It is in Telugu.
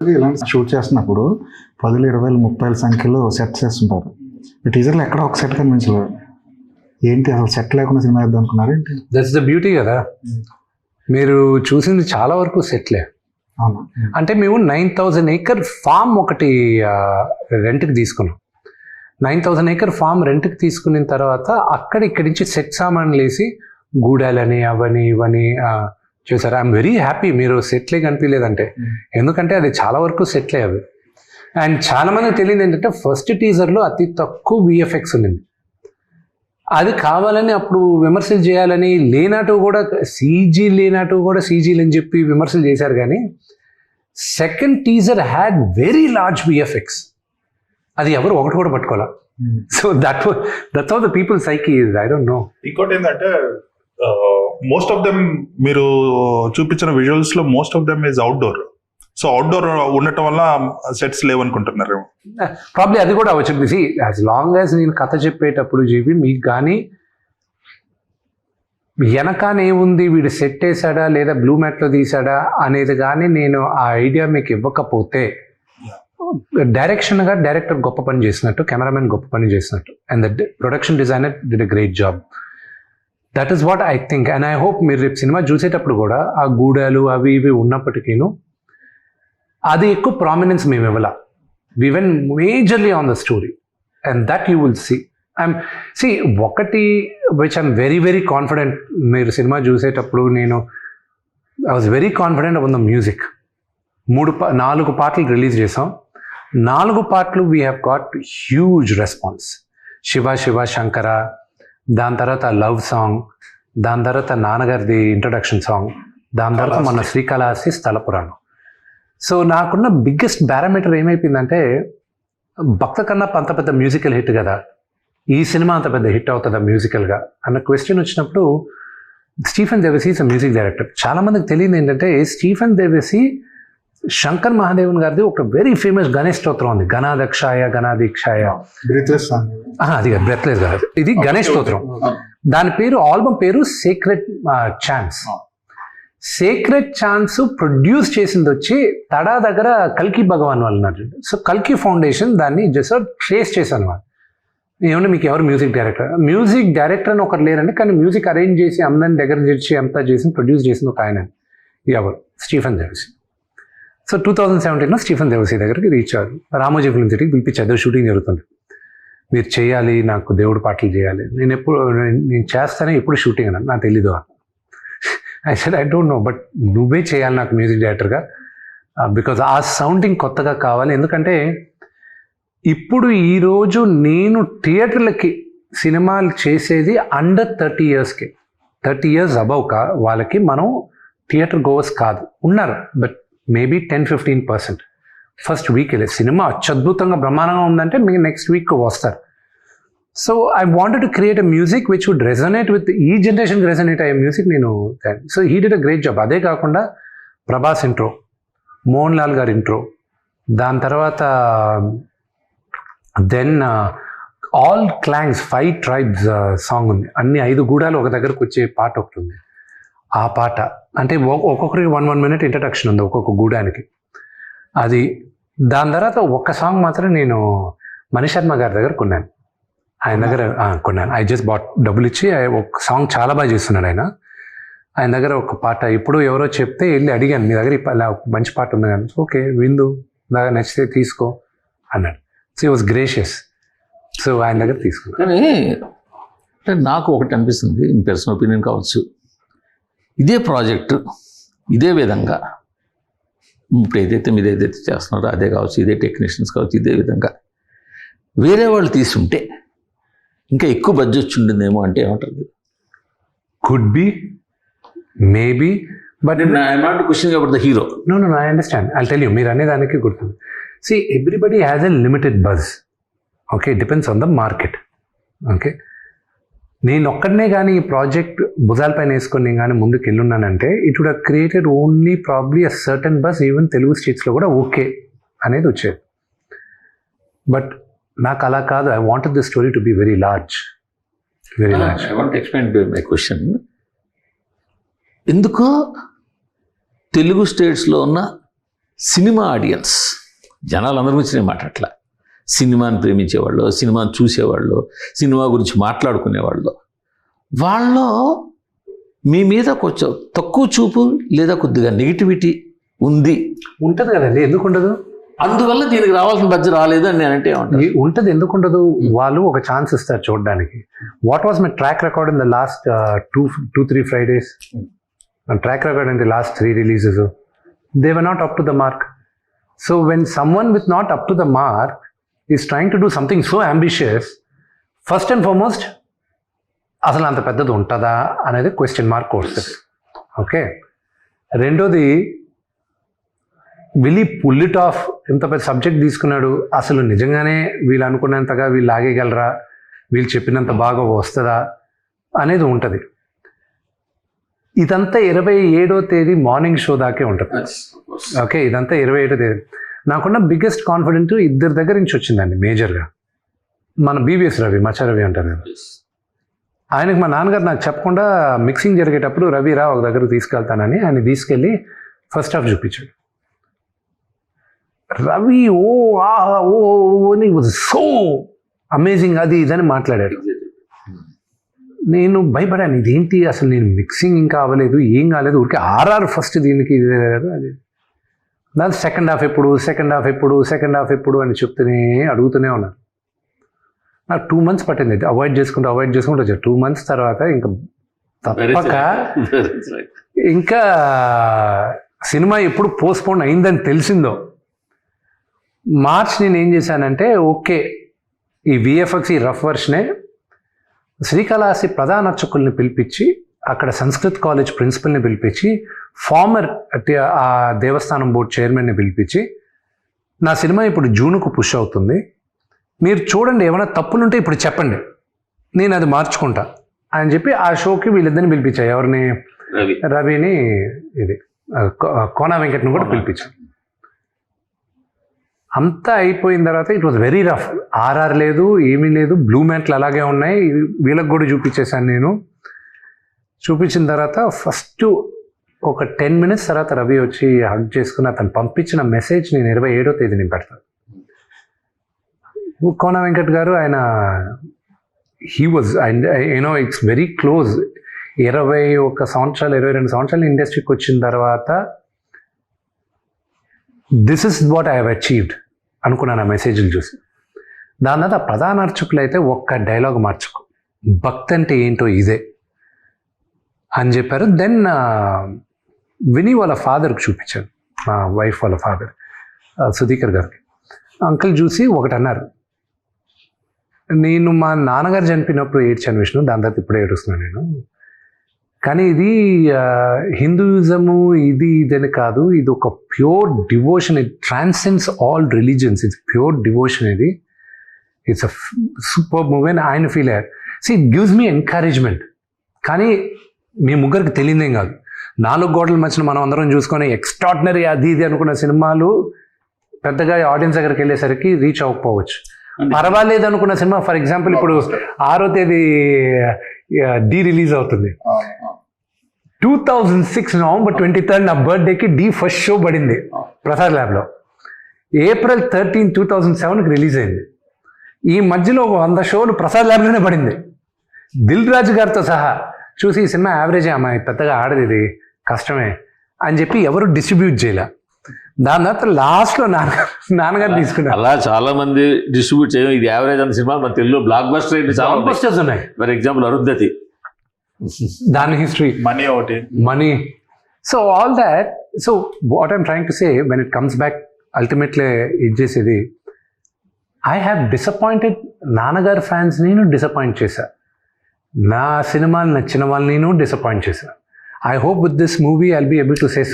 ఇలాంటి షూట్ చేస్తున్నప్పుడు పదులు ఇరవై ముప్పై సంఖ్యలో సెట్స్ వేస్తుంటారు ఈ టీజర్లో ఎక్కడ ఒక సెట్ కనిపించలేదు. ఏంటి అసలు సెట్ లేకుండా సినిమా వేద్దాం అనుకున్నారు ఏంటి? దట్స్ ద బ్యూటీ కదా. మీరు చూసింది చాలా వరకు సెట్లే అవును. అంటే మేము నైన్ థౌజండ్ ఏకర్ ఫామ్ ఒకటి రెంట్కి తీసుకున్నాం. నైన్ థౌజండ్ ఏకర్ ఫామ్ రెంట్కి తీసుకున్న తర్వాత అక్కడ ఇక్కడి నుంచి సెట్ సామాన్లు వేసి గూడాలని అవని ఇవని ఆ, చేశారు ఐఎమ్ వెరీ హ్యాపీ మీరు సెట్లే కనిపించలేదంటే. ఎందుకంటే అది చాలా వరకు సెట్లే అవి. అండ్ చాలా మందికి తెలియదు ఏంటంటే ఫస్ట్ టీజర్లో అతి తక్కువ విఎఫ్ఎక్స్ ఉన్నింది అది కావాలని అప్పుడు విమర్శలు చేయాలని లేనట్టు కూడా సీజీ లేనట్టు కూడా సీజీలు అని చెప్పి విమర్శలు చేశారు కానీ second teaser had very large VFX అది ఎవరు ఒకటి కూడా పట్టుకోవాలా so that that's of the people సైకి I don't know ఇంకోటి ఏంటంటే మోస్ట్ ఆఫ్ దెమ్ మీరు చూపించిన విజువల్స్లో most of them is outdoor so outdoor ఉండటం వల్ల సెట్స్ లేవనుకుంటున్నారు. ప్రాబ్లీ అది కూడా వచ్చింది సి యాజ్ లాంగ్ యాజ్ నేను కథ చెప్పేటప్పుడు చెప్పి మీకు కానీ వెనకాన ఏముంది వీడు సెట్ వేసాడా లేదా బ్లూ మ్యాట్లో తీసాడా అనేది కానీ నేను ఆ ఐడియా మీకు ఇవ్వకపోతే డైరెక్షన్గా డైరెక్టర్ గొప్ప పని చేసినట్టు కెమెరామెన్ గొప్ప పని చేసినట్టు. And the production designer did a great job that is what I think and I hope మీరు రేపు సినిమా చూసేటప్పుడు కూడా ఆ గూడాలు అవి ఇవి ఉన్నప్పటికీను అది ఎక్కువ ప్రామినెన్స్ మేము ఇవ్వాల? We went majorly on the story and that you will see I'm see ఒకటి which I'm very very confident మీరు సినిమా చూసేటప్పుడు నేను I was very confident on the music మూడు పా నాలుగు పాటలు రిలీజ్ చేసాం నాలుగు పాటలు we have got huge response Shiva Shiva Shankara దాని తర్వాత లవ్ సాంగ్ దాని తర్వాత నాన్నగారిది ఇంట్రడక్షన్ సాంగ్ దాని తర్వాత మన శ్రీకాళహస్తి స్థల పురాణం. సో నాకున్న బిగ్గెస్ట్ పారామీటర్ ఏమైపోయిందంటే భక్త కన్నా అంత పెద్ద మ్యూజికల్ హిట్ కదా. ఈ సినిమా అంత పెద్ద హిట్ అవుతుందా మ్యూజికల్గా అన్న క్వశ్చన్ వచ్చినప్పుడు Stephen Devassy is music director చాలా మందికి తెలియదు ఏంటంటే స్టీఫెన్ దేవసి శంకర్ మహాదేవన్ గారిది ఒక వెరీ ఫేమస్ గణేష్ స్తోత్రం ఉంది. గణాదక్షాయ గణాదీక్షాయ బ్రీత్లెస్ అది బ్రెత్లేదు కాదు. ఇది గణేష్ స్తోత్రం. దాని పేరు ఆల్బమ్ పేరు secret chance secret chance produce చేసింది వచ్చి తడా దగ్గర కల్కి భగవాన్ వాళ్ళు ఉన్నారు. సో కల్కి ఫౌండేషన్ దాన్ని జస్ట్ ట్రేస్ చేశాను వాళ్ళు ఏమంటే మీకు ఎవరు మ్యూజిక్ డైరెక్టర్? మ్యూజిక్ డైరెక్టర్ అని ఒకరు లేరండి కానీ మ్యూజిక్ అరేంజ్ చేసి అందరిని దగ్గర చేసి అంతా చేసి ప్రొడ్యూస్ చేసింది ఒక ఆయన ఎవరు? Stephen Devassy so two thousand సెవెంటీన్లో స్టీఫెన్ దేవసీ దగ్గరికి రీచ్ అయ్యారు. రామోజీ ఫిల్మ్ సిటీకి పిలిపించారు. షూటింగ్ జరుగుతుంది. మీరు చేయాలి నాకు దేవుడు పాటలు చేయాలి. నేను ఎప్పుడు నేను- చేస్తానే ఎప్పుడు షూటింగ్ అన్నాను. నాకు తెలీదు I said I don't know but నువ్వే చేయాలి నాకు మ్యూజిక్ డైరెక్టర్గా బికాజ్ ఆ సౌండింగ్ కొత్తగా కావాలి. ఎందుకంటే ఇప్పుడు ఈరోజు నేను థియేటర్లకి సినిమాలు చేసేది అండర్ థర్టీ ఇయర్స్కి థర్టీ ఇయర్స్ అబవ్ కా వాళ్ళకి మనం థియేటర్ గోవర్స్ కాదు. ఉన్నారు. But maybe ten fifteen percent first week వెళ్ళే సినిమా అత్యద్భుతంగా బ్రహ్మాండంగా ఉందంటే మీకు నెక్స్ట్ వీక్ వస్తారు. So I wanted to create a music which would resonate with ఈ జనరేషన్కి రెజనేట్ అయ్యే మ్యూజిక్ నేను so he did a great job అదే కాకుండా ప్రభాస్ ఇంట్రో మోహన్ లాల్ గారి ఇంట్రో దాని తర్వాత then all clans five tribes song ఉంది. అన్ని ఐదు గూడాలు ఒక దగ్గరకు వచ్చే పాట ఒకటి ఉంది. ఆ పాట. అంటే ఒ- ఒక్కొక్కరికి వన్ వన్ మినిట్ ఇంట్రడక్షన్ ఉంది ఒక్కొక్క గూడానికి అది దాని తర్వాత ఒక్క సాంగ్ మాత్రం నేను మణిశర్మ గారి దగ్గర కొన్నాను. ఆయన దగ్గర కొన్నాను. ఐ జస్ట్ బాట్ డబ్బులు ఇచ్చి ఒక సాంగ్ చాలా బాగా చేస్తున్నాడు ఆయన. ఆయన దగ్గర ఒక పాట ఇప్పుడు ఎవరో చెప్తే వెళ్ళి అడిగాను మీ దగ్గర ఇలా మంచి పాట ఉంది కానీ ఓకే విందు. బాగా నచ్చితే తీసుకో. అన్నాడు. సో వాజ్ గ్రేషియస్ సో ఆయన దగ్గర తీసుకున్నాను. కానీ నాకు ఒకటి అనిపిస్తుంది ఇన్ పర్సనల్ ఒపీనియన్ కావచ్చు. ఇదే ప్రాజెక్టు ఇదే విధంగా. ఇప్పుడు ఏదైతే మీరు ఏదైతే చేస్తున్నారో అదే కావచ్చు ఇదే టెక్నీషియన్స్ కావచ్చు ఇదే విధంగా. వేరే వాళ్ళు తీసుంటే ఇంకా ఎక్కువ బడ్జెట్ ఉండిందేమో అంటే ఏమంటారు could be maybe but not question about the hero no no I understand I tell you మీరు అనేదానికి గుర్తుంది. See everybody has a limited buzz okay depends on the market okay నేను ఒక్కడనే కానీ ఈ ప్రాజెక్ట్ భుజాలపైన వేసుకొని నేను కానీ ముందుకు వెళ్ళున్నానంటే it would created only probably a certain buzz even Telugu స్టేట్స్లో కూడా ఓకే అనేది వచ్చేది. బట్ నాకు అలా కాదు. I wanted the story to be very large very large I want explain my question ఎందుకో? తెలుగు స్టేట్స్లో ఉన్న సినిమా ఆడియన్స్ జనాలు అందరి గురించి నేను మాట్లాడట్లా. సినిమాని ప్రేమించేవాళ్ళు సినిమాని చూసేవాళ్ళు సినిమా గురించి మాట్లాడుకునేవాళ్ళు. వాళ్ళు మీ మీద కొంచెం తక్కువ చూపు లేదా కొద్దిగా నెగిటివిటీ ఉంది? ఉంటది కదండి. ఎందుకు ఉండదు? అందువల్ల దీనికి రావాల్సిన బడ్జెట్ రాలేదు అని ఏమంటాను. ఈ- ఉంటది. ఎందుకు ఉండదు? వాళ్ళు ఒక ఛాన్స్ ఇస్తారు చూడడానికి. What was my track record in the last two two three Fridays track record in the last three releases they were not up to the mark so when someone with not up to the mark is trying to do something so ambitious first and foremost అసలు అంత పెద్దది ఉంటుందా అనేది క్వశ్చన్ మార్క్ వస్తుంది ఓకే రెండోది విల్ పుల్ ఇట్ ఆఫ్ ఇంత పెద్ద సబ్జెక్ట్ తీసుకున్నాడు. అసలు నిజంగానే వీళ్ళు అనుకున్నంతగా వీళ్ళు ఆగేయగలరా వీళ్ళు చెప్పినంత బాగా వస్తుందా? అనేది ఉంటుంది. ఇదంతా ఇరవై ఏడో తేదీ మార్నింగ్ షో దాకే ఉంటుంది. ఓకే ఇదంతా ఇరవై ఏడో తేదీ. నాకున్న బిగ్గెస్ట్ కాన్ఫిడెంట్ ఇద్దరి దగ్గర నుంచి వచ్చిందండి మేజర్గా మన బీబీఎస్ రవి మచ్చ రవి అంటారు కదా. ఆయనకు మా నాన్నగారు నాకు చెప్పకుండా మిక్సింగ్ జరిగేటప్పుడు రవి రా ఒక దగ్గర తీసుకెళ్తానని ఆయన తీసుకెళ్ళి ఫస్ట్ హాఫ్ చూపించాడు. రవి ఓ ఆ ఓ అని సో అమేజింగ్ అది ఇదని మాట్లాడాడు. నేను భయపడాను ఇదేంటి అసలు నేను మిక్సింగ్ ఇంకా అవ్వలేదు ఏం కాలేదు ఊరికే ఆర్ఆర్ ఫస్ట్ దీనికి ఇది అది. దాని సెకండ్ హాఫ్ ఎప్పుడు సెకండ్ హాఫ్ ఎప్పుడు సెకండ్ హాఫ్ ఎప్పుడు అని చెప్తూనే అడుగుతూనే ఉన్నాను నాకు టూ మంత్స్ పట్టింది అవాయిడ్ చేసుకుంటూ అవాయిడ్ చేసుకుంటూ వచ్చాను టూ మంత్స్ తర్వాత ఇంకా తప్పక ఇంకా సినిమా ఎప్పుడు పోస్ట్పోన్ అయిందని తెలిసిందో. మార్చ్ నేను ఏం చేశానంటే ఓకే ఈ విఎఫ్ఎక్స్ ఈ రఫ్ వర్షనే శ్రీకాళహస్తి ప్రధాన అర్చకుల్ని పిలిపించి అక్కడ సంస్కృత్ కాలేజ్ ప్రిన్సిపల్ని పిలిపించి ఫార్మర్ ఆ దేవస్థానం బోర్డు చైర్మన్ని పిలిపించి నా సినిమా ఇప్పుడు జూన్కు పుష్ అవుతుంది. మీరు చూడండి ఏమైనా తప్పులుంటే ఇప్పుడు చెప్పండి. నేను అది మార్చుకుంటా అని చెప్పి ఆ షోకి వీళ్ళిద్దరిని పిలిపించా. ఎవరిని? రవి. రవిని ఇది కోనా వెంకట్ని కూడా కోనా. పిలిపించాం. అంతా అయిపోయిన తర్వాత it was very rough RR లేదు ఏమీ లేదు బ్లూ మ్యాట్లు అలాగే ఉన్నాయి. వీళ్ళకి కూడా చూపించేశాను నేను. చూపించిన తర్వాత ఫస్ట్ ఒక టెన్ మినిట్స్ తర్వాత రవి వచ్చి హగ్ చేసుకుని అతను పంపించిన మెసేజ్ నేను ఇరవై ఏడో తేదీని పెడతాను కోన వెంకట్ గారు ఆయన he was and you know it's very close ఇరవై ఒక సంవత్సరాలు ఇరవై రెండు సంవత్సరాలు ఇండస్ట్రీకి వచ్చిన తర్వాత this is what I have achieved అనుకున్నాను ఆ మెసేజ్లు చూసి. దాని తర్వాత ప్రధాన అర్చకులు అయితే ఒక్క డైలాగ్ మార్చుకో. భక్తి అంటే ఏంటో ఇదే. అని చెప్పారు. దెన్ విని వాళ్ళ ఫాదర్కి చూపించాను మా వైఫ్ వాళ్ళ ఫాదర్ సుధీకర్ గారికి. అంకుల్ చూసి ఒకటి అన్నారు. నేను మా నాన్నగారు చనిపోయినప్పుడు ఏడ్చాను విష్ణు దాని తర్వాత ఇప్పుడే ఏడుస్తున్నాను నేను. కానీ ఇది హిందూయిజము ఇది ఇదని కాదు ఇది ఒక pure devotion it transcends all religions it's pure devotion ఇది. ఇట్స్ అ సూపర్ మూవీ అని ఆయన ఫీల్ అయ్యారు. See it gives me encouragement కానీ మీ ముగ్గురికి తెలియదేం కాదు. నాలుగు గోడల మధ్యన మనం అందరం చూసుకొని ఎక్స్ట్రాడినరీ అది ఇది అనుకున్న సినిమాలు పెద్దగా ఆడియన్స్ దగ్గరికి వెళ్ళేసరికి రీచ్ అవ్వకపోవచ్చు. పర్వాలేదు అనుకున్న సినిమా ఫర్ ఎగ్జాంపుల్ ఇప్పుడు ఆరో తేదీ డి రిలీజ్ అవుతుంది. Two thousand six November twenty third నా బర్త్డేకి డి ఫస్ట్ షో పడింది ప్రసాద్ ల్యాబ్లో ఏప్రిల్ థర్టీన్ టూ థౌజండ్ సెవెన్కి రిలీజ్ అయింది. ఈ మధ్యలో వంద షోలు ప్రసాద్ ల్యాబ్లోనే పడింది. దిల్ రాజు గారితో సహా చూసి ఈ సినిమా యావరేజ్ అమ్మాయి పెద్దగా ఆడదు ఇది కష్టమే అని చెప్పి ఎవరు డిస్ట్రిబ్యూట్ చేయలే. దాని తర్వాత లాస్ట్లో నాన్న నాన్నగారు తీసుకున్నారు. అలా చాలా మంది డిస్ట్రిబ్యూట్ చేయడం ఇది యావరేజ్ అన్న సినిమా మన తెలుగులో బ్లాక్ బస్టర్ అయితే చాలా ఉన్నాయి. Blockbusters ఉన్నాయి. For example Arundhati. దాని హిస్టరీ మనీ ఒకటి. money. So all that. So what I'm trying to say when it comes back, ultimately it చేసేది ఐ హ్యావ్ డిసప్పాయింటెడ్ నాన్నగారు ఫ్యాన్స్ నేను డిసప్పాయింట్ చేశా. నా సినిమాలు నచ్చిన వాళ్ళని డిసప్పాయింట్ చేశాను I hope with this movie I'll be able to say